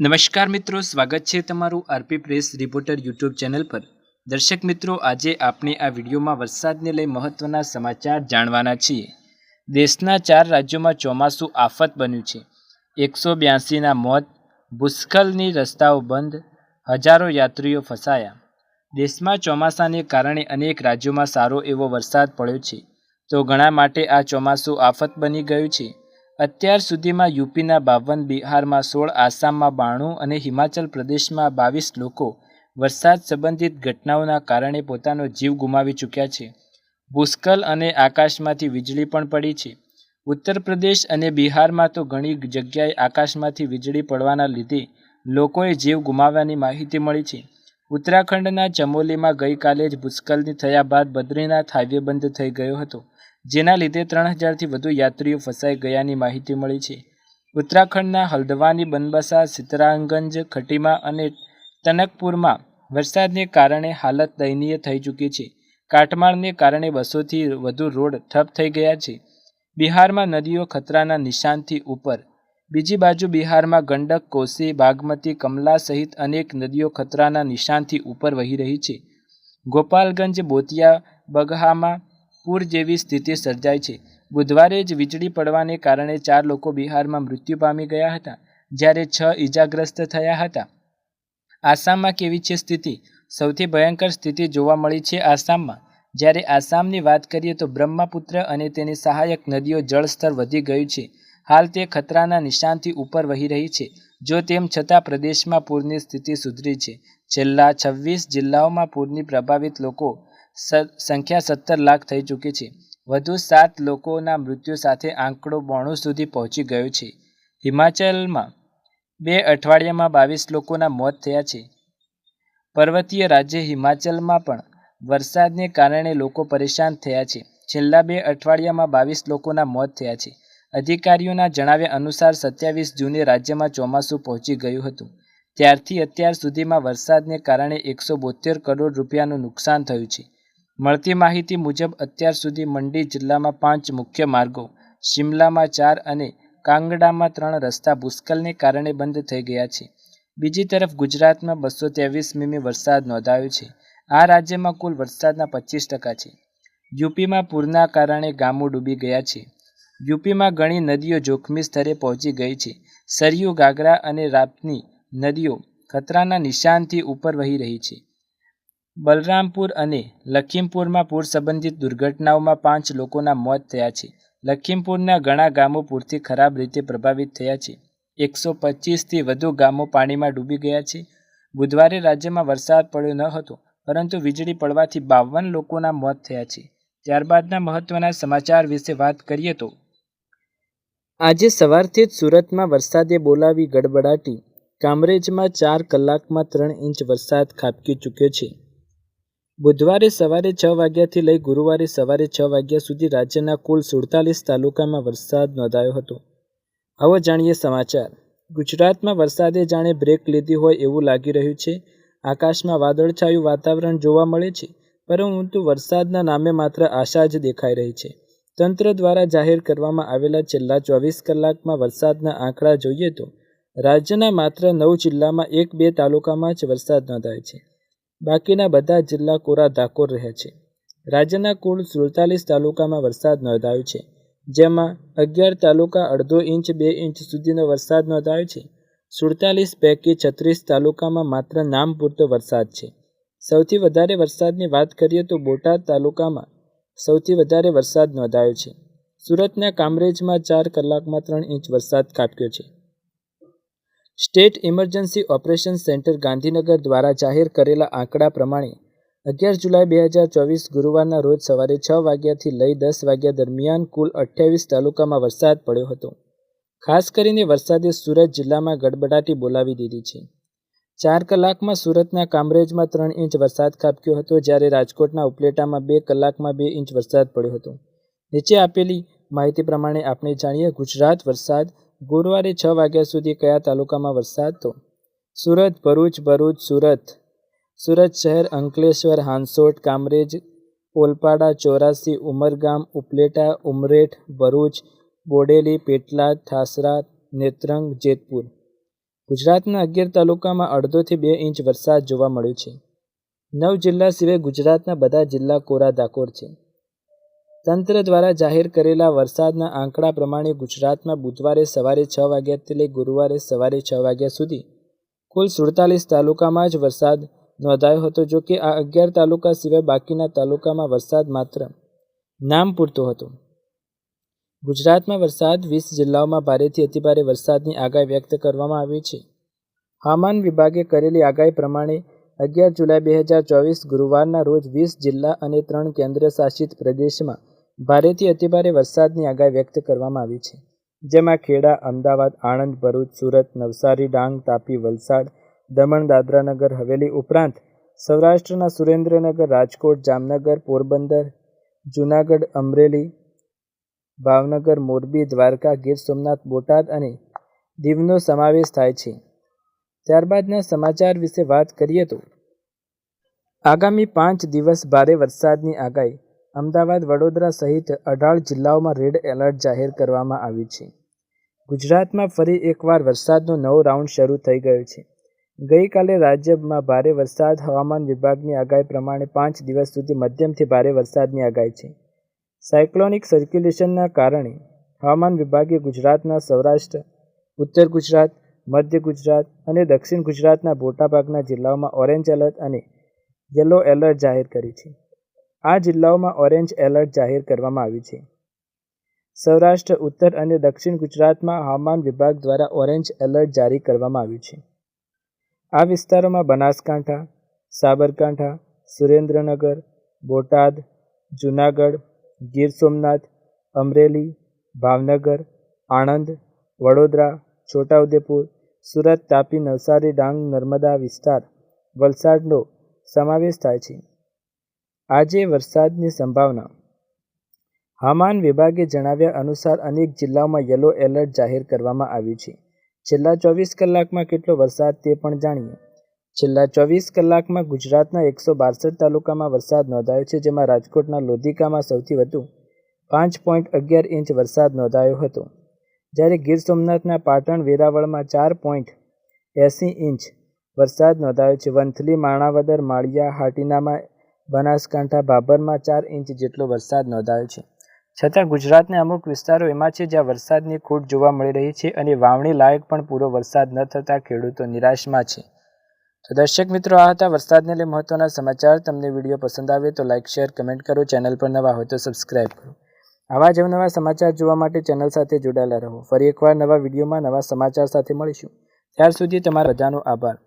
નમસ્કાર મિત્રો, સ્વાગત છે તમારું RP press reporter YouTube channel પર. દર્શક મિત્રો, આજે આપણે આ વિડીયોમાં વરસાદને લઈ મહત્વના સમાચાર જાણવાના છીએ. દેશના ચાર રાજ્યોમાં ચોમાસું આફત બન્યું છે. એકસો બ્યાસીના મોત, ભૂસ્ખલની રસ્તાઓ બંધ, હજારો યાત્રીઓ ફસાયા. દેશમાં ચોમાસાને કારણે અનેક રાજ્યોમાં સારો એવો વરસાદ પડ્યો છે. તો ઘણા માટે આ ચોમાસું આફત બની ગયું છે. અત્યાર સુધીમાં યુપીના બાવન બિહારમાં સોળ, આસામમાં બાણું અને હિમાચલ પ્રદેશમાં બાવીસ લોકો વરસાદ સંબંધિત ઘટનાઓના કારણે પોતાનો જીવ ગુમાવી ચૂક્યા છે. ભૂસ્ખલ અને આકાશમાંથી વીજળી પણ પડી છે. ઉત્તર પ્રદેશ અને બિહારમાં તો ઘણી જગ્યાએ આકાશમાંથી વીજળી પડવાના લીધે લોકોએ જીવ ગુમાવવાની માહિતી મળી છે. ઉત્તરાખંડના ચમોલીમાં ગઈકાલે જ ભૂસ્ખલની થયા બાદ બદ્રીનાથ હાઈવે બંધ થઈ ગયો હતો. જેના લીધે ત્રણ હજારથી વધુ યાત્રીઓ ફસાઈ ગયાની માહિતી મળી છે. ઉત્તરાખંડના હલ્દવાની, બનબસા, સિતરાંગંજ, ખટીમા અને તનકપુરમાં વરસાદને કારણે હાલત દયનીય થઈ ચૂકી છે. કાટમાળને કારણે બસોથી વધુ રોડ ઠપ થઈ ગયા છે. બિહારમાં નદીઓ ખતરાના નિશાનથી ઉપર. બીજી બાજુ બિહારમાં ગંડક, કોસી, બાગમતી, કમલા સહિત અનેક નદીઓ ખતરાના નિશાનથી ઉપર વહી રહી છે. ગોપાલગંજ, બોતિયા, બગહામાં પૂર જેવી સ્થિતિ સર્જાઈ છે. બુધવારે જ વીજળી પડવાને કારણે ચાર લોકો બિહારમાં મૃત્યુ પામી ગયા હતા, જ્યારે છ ઈજાગ્રસ્ત થયા હતા. આસામમાં કેવી છે સ્થિતિ? સૌથી ભયંકર સ્થિતિ જોવા મળી છે આસામમાં. જ્યારે આસામની વાત કરીએ તો બ્રહ્મપુત્ર અને તેની સહાયક નદીઓ જળસ્તર વધી ગયું છે. હાલ તે ખતરાના નિશાનથી ઉપર વહી રહી છે, જો તેમ છતાં પ્રદેશમાં પૂરની સ્થિતિ સુધરી છે. છેલ્લા છવ્વીસ જિલ્લાઓમાં પૂરની પ્રભાવિત લોકો સંખ્યા સત્તર લાખ થઈ ચૂકી છે. વધુ સાત લોકોના મૃત્યુ સાથે આંકડો બોણું સુધી પહોંચી ગયો છે. હિમાચલમાં બે અઠવાડિયામાં બાવીસ લોકોના મોત થયા છે. પર્વતીય રાજ્ય હિમાચલમાં પણ વરસાદને કારણે લોકો પરેશાન થયા છે. છેલ્લા બે અઠવાડિયામાં બાવીસ લોકોના મોત થયા છે. અધિકારીઓના જણાવ્યા અનુસાર સત્યાવીસ જૂને રાજ્યમાં ચોમાસું પહોંચી ગયું હતું. ત્યારથી અત્યાર સુધીમાં વરસાદને કારણે એકસો બોતેર કરોડ રૂપિયાનું નુકસાન થયું છે. મળતી માહિતી મુજબ અત્યાર સુધી મંડી જિલ્લામાં પાંચ મુખ્ય માર્ગો, શિમલામાં ચાર અને કાંગડામાં ત્રણ રસ્તા ભૂસ્ખલને કારણે બંધ થઈ ગયા છે. બીજી તરફ ગુજરાતમાં બસો ત્રેવીસ મીમી વરસાદ નોંધાયો છે. આ રાજ્યમાં કુલ વરસાદના પચીસ ટકા છે. યુપીમાં પૂરના કારણે ગામો ડૂબી ગયા છે. યુપીમાં ઘણી નદીઓ જોખમી સ્તરે પહોંચી ગઈ છે. સરયુ, ગાગરા અને રાપની નદીઓ ખતરાના નિશાનથી ઉપર વહી રહી છે. બલરામપુર અને લખીમપુરમાં પૂર સંબંધિત દુર્ઘટનાઓમાં પાંચ લોકોના મોત થયા છે. લખીમપુરના ઘણા ગામો પૂરથી ખરાબ રીતે પ્રભાવિત થયા છે. એકસો પચીસથી વધુ ગામો પાણીમાં ડૂબી ગયા છે. બુધવારે રાજ્યમાં વરસાદ પડ્યો ન હતો, પરંતુ વીજળી પડવાથી બાવન લોકોના મોત થયા છે. ત્યારબાદના મહત્વના સમાચાર વિશે વાત કરીએ તો આજે સવારથી જ સુરતમાં વરસાદે બોલાવી ગડબડાટી. કામરેજમાં ચાર કલાકમાં ત્રણ ઇંચ વરસાદ ખાબકી ચૂક્યો છે. બુધવારે સવારે છ વાગ્યાથી લઈ ગુરુવારે સવારે છ વાગ્યા સુધી રાજ્યના કુલ સુડતાલીસ તાલુકામાં વરસાદ નોંધાયો હતો. આવો જાણીએ સમાચાર. ગુજરાતમાં વરસાદે જાણે બ્રેક લીધી હોય એવું લાગી રહ્યું છે. આકાશમાં વાદળછાયું વાતાવરણ જોવા મળે છે, પરંતુ વરસાદના નામે માત્ર આશા જ દેખાઈ રહી છે. તંત્ર દ્વારા જાહેર કરવામાં આવેલા છેલ્લા ચોવીસ કલાકમાં વરસાદના આંકડા જોઈએ તો રાજ્યના માત્ર નવ જિલ્લામાં એક બે તાલુકામાં જ વરસાદ નોંધાય છે. બાકીના બધા જિલ્લા કોરા ધાકોર રહે છે. રાજ્યના કુલ સુડતાલીસ તાલુકામાં વરસાદ નોંધાયો છે. જેમાં અગિયાર તાલુકા અડધો ઇંચ, બે ઇંચ સુધીનો વરસાદ નોંધાયો છે. સુડતાલીસ પૈકી છત્રીસ તાલુકામાં માત્ર નામ પૂરતો વરસાદ છે. સૌથી વધારે વરસાદની વાત કરીએ તો બોટાદ તાલુકામાં સૌથી વધારે વરસાદ નોંધાયો છે. સુરતના કામરેજમાં ચાર કલાકમાં ત્રણ ઇંચ વરસાદ કાપ્યો છે. State emergency operation centre Gandhinagar દ્વારા જાહેર કરેલા આંકડા પ્રમાણે અગિયાર જુલાઈ બે હજાર ચોવીસ ગુરુવારના રોજ સવારે છ વાગ્યાથી લઈ દસ વાગ્યા દરમિયાન કુલ અઠ્યાવીસ તાલુકામાં વરસાદ પડ્યો હતો. ખાસ કરીને વરસાદે સુરત જિલ્લામાં ગડબડાટી બોલાવી દીધી છે. ચાર કલાકમાં સુરતના કામરેજમાં ત્રણ ઇંચ વરસાદ ખાબક્યો હતો જ્યારે રાજકોટના ઉપલેટામાં બે કલાકમાં બે ઇંચ વરસાદ પડ્યો હતો. નીચે આપેલી માહિતી પ્રમાણે આપણે જાણીએ ગુજરાત વરસાદ ગુરુવારે છ વાગ્યા સુધી કયા તાલુકામાં વરસાદ તો? સુરત, ભરૂચ ભરૂચ, સુરત. સુરત શહેર અંકલેશ્વર, હાંસોટ, કામરેજ, ઓલપાડા, ચોરાસી, ઉમરગામ, ઉપલેટા, ઉમરેઠ, ભરૂચ, બોડેલી પેટલાદ ઠાસરા, નેત્રંગ, જેતપુર. ગુજરાતના અગિયાર તાલુકામાં અડધોથી બે ઇંચ વરસાદ જોવા મળ્યો છે. નવ જિલ્લા સિવાય ગુજરાતના બધા જિલ્લા કોરા ધાકોર છે. તંત્ર દ્વારા જાહેર કરેલા વરસાદના આંકડા પ્રમાણે ગુજરાતમાં બુધવારે સવારે છ વાગ્યાથી લઈ ગુરુવારે સવારે છ વાગ્યા સુધી કુલ સુડતાલીસ તાલુકામાં જ વરસાદ નોંધાયો હતો, જો કે આ અગિયાર તાલુકા સિવાય બાકીના તાલુકામાં વરસાદ માત્ર નામ પૂરતો હતો. ગુજરાતમાં વરસાદ વીસ જિલ્લાઓમાં ભારેથી અતિભારે વરસાદની આગાહી વ્યક્ત કરવામાં આવી છે. હવામાન વિભાગે કરેલી આગાહી પ્રમાણે અગિયાર જુલાઈ બે હજાર ચોવીસ ગુરુવારના રોજ વીસ જિલ્લા અને ત્રણ કેન્દ્ર શાસિત પ્રદેશમાં ભારેથી અતિભારે વરસાદની આગાહી વ્યક્ત કરવામાં આવી છે. જેમાં ખેડા, અમદાવાદ, આણંદ, ભરૂચ, સુરત, નવસારી, ડાંગ, તાપી, વલસાડ, દમણ, દાદરાનગર, હવેલી ઉપરાંત સૌરાષ્ટ્રના સુરેન્દ્રનગર, રાજકોટ, જામનગર, પોરબંદર, જૂનાગઢ, અમરેલી, ભાવનગર, મોરબી, દ્વારકા, ગીર સોમનાથ, બોટાદ અને દીવનો સમાવેશ થાય છે. ત્યારબાદના સમાચાર વિશે વાત કરીએ તો, આગામી પાંચ દિવસ ભારે વરસાદની આગાહી અમદાવાદ વડોદરા સહિત અઢાર જિલ્લાઓમાં રેડ એલર્ટ જાહેર કરવામાં આવ્યું છે. ગુજરાતમાં ફરી એકવાર વરસાદનો નવો રાઉન્ડ શરૂ થઈ ગયો છે. ગઈકાલે રાજ્યમાં ભારે વરસાદ, હવામાન વિભાગની આગાહી પ્રમાણે પાંચ દિવસ સુધી મધ્યમથી ભારે વરસાદની આગાહી છે. સાયક્લોનિક સર્ક્યુલેશનના કારણે હવામાન વિભાગે ગુજરાતના સૌરાષ્ટ્ર, ઉત્તર ગુજરાત, મધ્ય ગુજરાત અને દક્ષિણ ગુજરાતના મોટાભાગના જિલ્લાઓમાં ઓરેન્જ એલર્ટ અને યલો એલર્ટ જાહેર કરી છે. આ જિલ્લાઓમાં ઓરેન્જ એલર્ટ જાહેર કરવામાં આવ્યું છે. સૌરાષ્ટ્ર, ઉત્તર અને દક્ષિણ ગુજરાતમાં હવામાન વિભાગ દ્વારા ઓરેન્જ એલર્ટ જારી કરવામાં આવ્યું છે. આ વિસ્તારોમાં બનાસકાંઠા, સાબરકાંઠા, સુરેન્દ્રનગર, બોટાદ, જૂનાગઢ, ગીર સોમનાથ, અમરેલી, ભાવનગર, આણંદ, વડોદરા, છોટાઉદેપુર, સુરત, તાપી, નવસારી, ડાંગ, નર્મદા વિસ્તાર વલસાડનો સમાવેશ થાય છે. આજે વરસાદની સંભાવના. હવામાન વિભાગે જણાવ્યા અનુસાર અનેક જિલ્લાઓમાં યલો એલર્ટ જાહેર કરવામાં આવ્યું છે. છેલ્લા ચોવીસ કલાકમાં કેટલો વરસાદ તે પણ જાણીએ. છેલ્લા ચોવીસ કલાકમાં ગુજરાતના એકસો બાસઠ તાલુકામાં વરસાદ નોંધાયો છે, જેમાં રાજકોટના લોધિકામાં સૌથી વધુ પાંચ પોઈન્ટ અગિયાર ઇંચ વરસાદ નોંધાયો હતો. જ્યારે ગીર સોમનાથના પાટણ વેરાવળમાં ચાર પોઈન્ટ એંસી ઇંચ વરસાદ નોંધાયો છે. વંથલી, માણાવદર, માળિયા, હાટીનામાં બનાસકાંઠા ભાભરમાં ચાર ઇંચ જેટલો વરસાદ નોંધાયો છે. છતાં ગુજરાતના અમુક વિસ્તારો એમાં છે જ્યાં વરસાદની ખોટ જોવા મળી રહી છે અને વાવણી લાયક પણ પૂરો વરસાદ ન થતાં ખેડૂતો નિરાશમાં છે. તો દર્શક મિત્રો, આ હતા વરસાદને લઈ મહત્વના સમાચાર. તમને વીડિયો પસંદ આવે તો લાઇક શેર, કમેન્ટ કરો. ચેનલ પર નવા હોય તો સબસ્ક્રાઇબ કરો. આવા જ નવા સમાચાર જોવા માટે ચેનલ સાથે જોડાયેલા રહો. ફરી એકવાર નવા વિડીયોમાં નવા સમાચાર સાથે મળીશું. ત્યાર સુધી તમારા બધાનો આભાર.